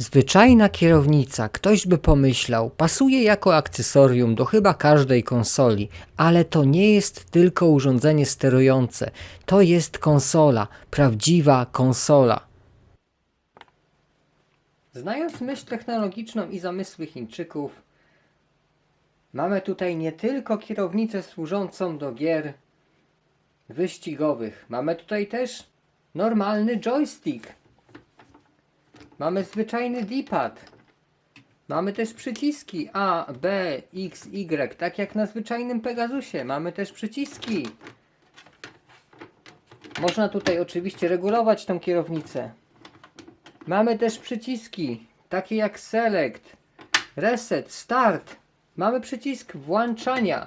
Zwyczajna kierownica, ktoś by pomyślał, pasuje jako akcesorium do chyba każdej konsoli, ale to nie jest tylko urządzenie sterujące, to jest konsola, prawdziwa konsola. Znając myśl technologiczną i zamysły Chińczyków, mamy tutaj nie tylko kierownicę służącą do gier wyścigowych, mamy tutaj też normalny joystick. Mamy zwyczajny D-pad. Mamy też przyciski A, B, X, Y, tak jak na zwyczajnym Pegasusie. Mamy też przyciski. Można tutaj oczywiście regulować tą kierownicę. Mamy też przyciski, takie jak Select, Reset, Start. Mamy przycisk włączania.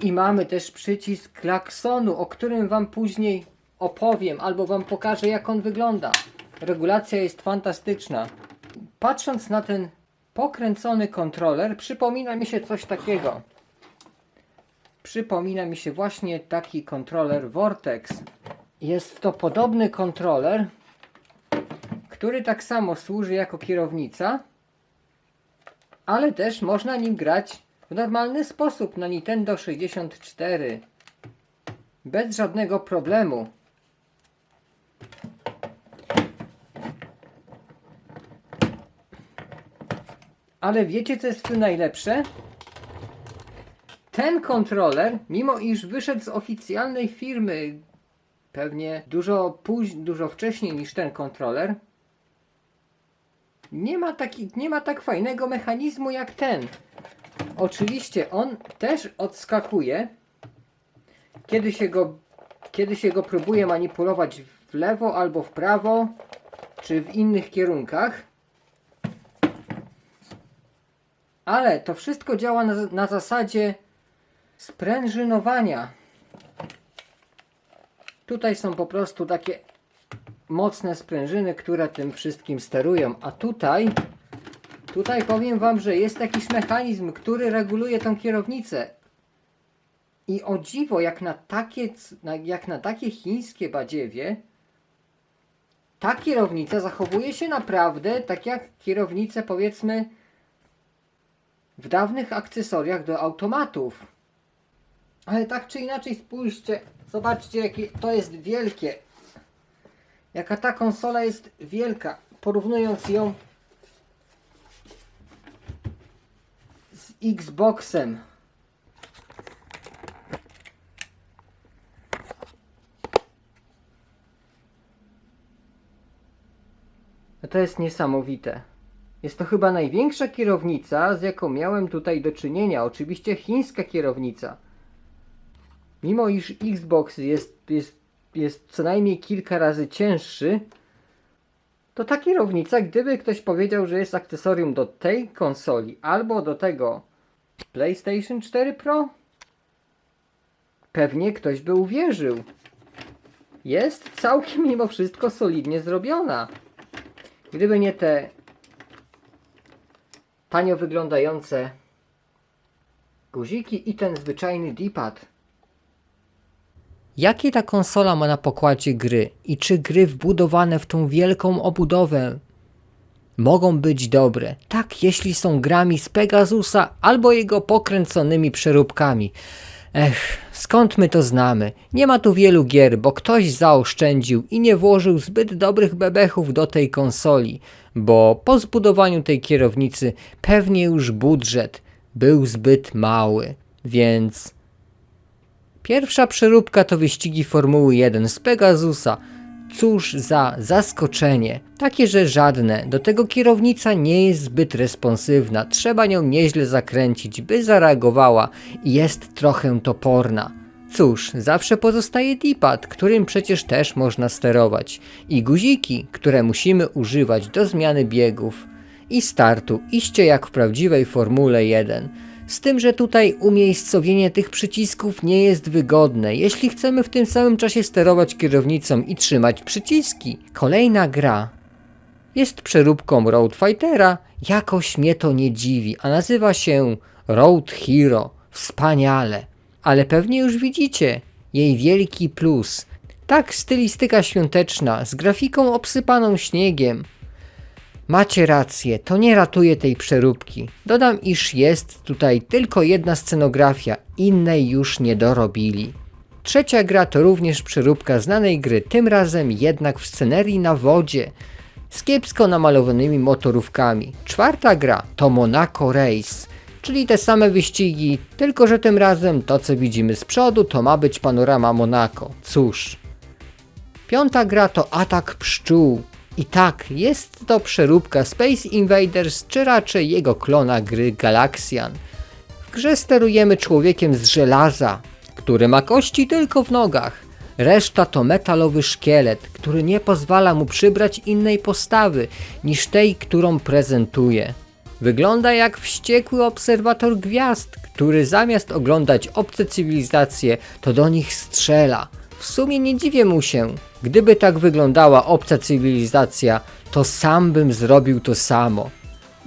I mamy też przycisk klaksonu, o którym Wam później opowiem albo Wam pokażę, jak on wygląda. Regulacja jest fantastyczna. Patrząc na ten pokręcony kontroler, przypomina mi się coś takiego. Przypomina mi się właśnie taki kontroler Vortex. Jest to podobny kontroler, który tak samo służy jako kierownica, ale też można nim grać w normalny sposób na Nintendo 64 bez żadnego problemu. Ale wiecie co jest w tym najlepsze? Ten kontroler, mimo iż wyszedł z oficjalnej firmy pewnie dużo później, dużo wcześniej niż ten kontroler, nie ma, taki, nie ma tak fajnego mechanizmu jak ten. Oczywiście on też odskakuje, kiedy się go, kiedy się go próbuje manipulować w lewo albo w prawo, czy w innych kierunkach. Ale to wszystko działa na, na zasadzie sprężynowania. Tutaj są po prostu takie mocne sprężyny, które tym wszystkim sterują. A tutaj, tutaj powiem Wam, że jest jakiś mechanizm, który reguluje tą kierownicę. I o dziwo, jak na takie, jak na takie chińskie badziewie, ta kierownica zachowuje się naprawdę tak jak kierownice powiedzmy w dawnych akcesoriach do automatów. Ale tak czy inaczej spójrzcie, zobaczcie jakie to jest wielkie. Jaka ta konsola jest wielka, porównując ją z Xboxem. To jest niesamowite. Jest to chyba największa kierownica, z jaką miałem tutaj do czynienia. Oczywiście chińska kierownica. Mimo iż Xbox jest, jest, jest co najmniej kilka razy cięższy, to ta kierownica, gdyby ktoś powiedział, że jest akcesorium do tej konsoli albo do tego PlayStation 4 Pro, pewnie ktoś by uwierzył. Jest całkiem mimo wszystko solidnie zrobiona. Gdyby nie te tanio wyglądające guziki i ten zwyczajny D-pad. Jakie ta konsola ma na pokładzie gry i czy gry wbudowane w tą wielką obudowę mogą być dobre? Tak, jeśli są grami z Pegasusa albo jego pokręconymi przeróbkami. Ech, skąd my to znamy? Nie ma tu wielu gier, bo ktoś zaoszczędził i nie włożył zbyt dobrych bebechów do tej konsoli, bo po zbudowaniu tej kierownicy pewnie już budżet był zbyt mały, więc Pierwsza przeróbka to wyścigi Formuły 1 z Pegasusa. Cóż za zaskoczenie. Takie, że żadne. Do tego kierownica nie jest zbyt responsywna. Trzeba nią nieźle zakręcić, by zareagowała i jest trochę toporna. Cóż, zawsze pozostaje D-pad, którym przecież też można sterować. I guziki, które musimy używać do zmiany biegów i startu, iście jak w prawdziwej Formule 1. Z tym, że tutaj umiejscowienie tych przycisków nie jest wygodne, jeśli chcemy w tym samym czasie sterować kierownicą i trzymać przyciski. Kolejna gra jest przeróbką Road Fightera, jakoś mnie to nie dziwi, a nazywa się Road Hero. Wspaniale. Ale pewnie już widzicie jej wielki plus. Tak, stylistyka świąteczna, z grafiką obsypaną śniegiem, Macie rację, to nie ratuje tej przeróbki. Dodam, iż jest tutaj tylko jedna scenografia, innej już nie dorobili. Trzecia gra to również przeróbka znanej gry, tym razem jednak w scenerii na wodzie, z kiepsko namalowanymi motorówkami. Czwarta gra to Monaco Race, czyli te same wyścigi, tylko że tym razem to co widzimy z przodu to ma być panorama Monaco. Cóż. Piąta gra to Atak Pszczół. I tak, jest to przeróbka Space Invaders, czy raczej jego klona gry Galaxian. W grze sterujemy człowiekiem z żelaza, który ma kości tylko w nogach. Reszta to metalowy szkielet, który nie pozwala mu przybrać innej postawy niż tej, którą prezentuje. Wygląda jak wściekły obserwator gwiazd, który zamiast oglądać obce cywilizacje, to do nich strzela. W sumie nie dziwię mu się. Gdyby tak wyglądała obca cywilizacja, to sam bym zrobił to samo.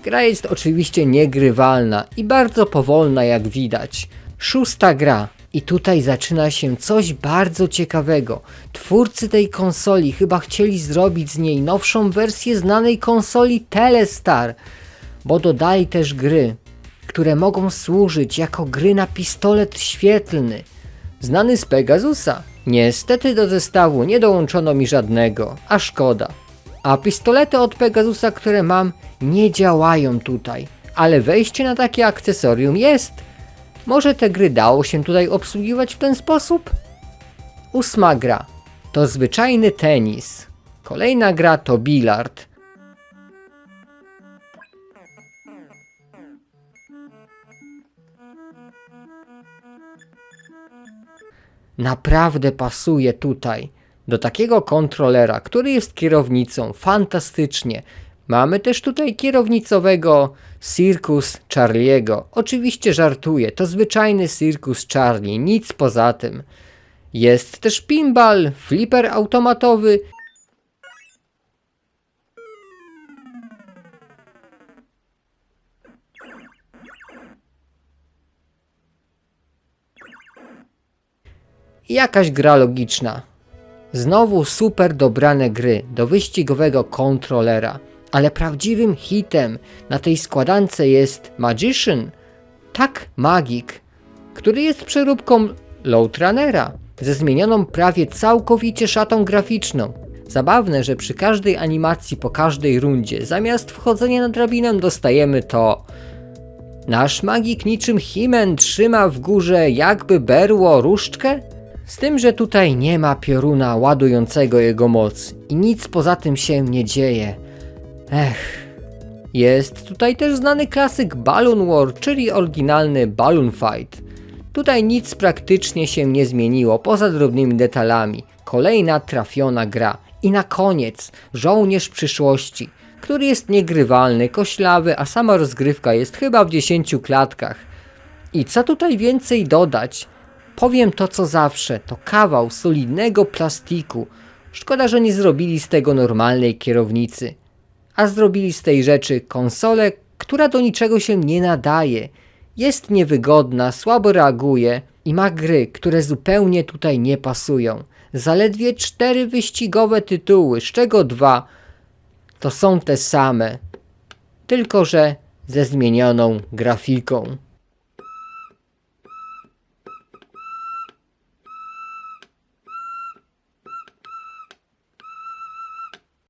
Gra jest oczywiście niegrywalna i bardzo powolna jak widać. Szósta gra. I tutaj zaczyna się coś bardzo ciekawego. Twórcy tej konsoli chyba chcieli zrobić z niej nowszą wersję znanej konsoli Telestar, bo dodali też gry, które mogą służyć jako gry na pistolet świetlny, znany z Pegasusa. Niestety do zestawu nie dołączono mi żadnego, a szkoda. A pistolety od Pegasusa, które mam, nie działają tutaj, ale wejście na takie akcesorium jest. Może te gry dało się tutaj obsługiwać w ten sposób? Ósma gra to zwyczajny tenis. Kolejna gra to bilard. Naprawdę pasuje tutaj. Do takiego kontrolera, który jest kierownicą, fantastycznie. Mamy też tutaj kierownicowego Circus Charliego. Oczywiście żartuję, to zwyczajny Circus Charlie, nic poza tym. Jest też pinball, flipper automatowy. Jakaś gra logiczna. Znowu super dobrane gry do wyścigowego kontrolera, ale prawdziwym hitem na tej składance jest Magician, tak magik, który jest przeróbką Loadrunnera ze zmienioną prawie całkowicie szatą graficzną. Zabawne, że przy każdej animacji po każdej rundzie zamiast wchodzenia na drabinę dostajemy to Nasz magik niczym Himen trzyma w górze jakby berło różdżkę? Z tym, że tutaj nie ma pioruna ładującego jego moc i nic poza tym się nie dzieje. Ech. Jest tutaj też znany klasyk Balloon War, czyli oryginalny Balloon Fight. Tutaj nic praktycznie się nie zmieniło poza drobnymi detalami. Kolejna trafiona gra. I na koniec Żołnierz przyszłości, który jest niegrywalny, koślawy, a sama rozgrywka jest chyba w 10 klatkach. I co tutaj więcej dodać? Powiem to co zawsze, to kawał solidnego plastiku. Szkoda, że nie zrobili z tego normalnej kierownicy. A zrobili z tej rzeczy konsolę, która do niczego się nie nadaje. Jest niewygodna, słabo reaguje i ma gry, które zupełnie tutaj nie pasują. Zaledwie cztery wyścigowe tytuły, z czego dwa to są te same, tylko że ze zmienioną grafiką.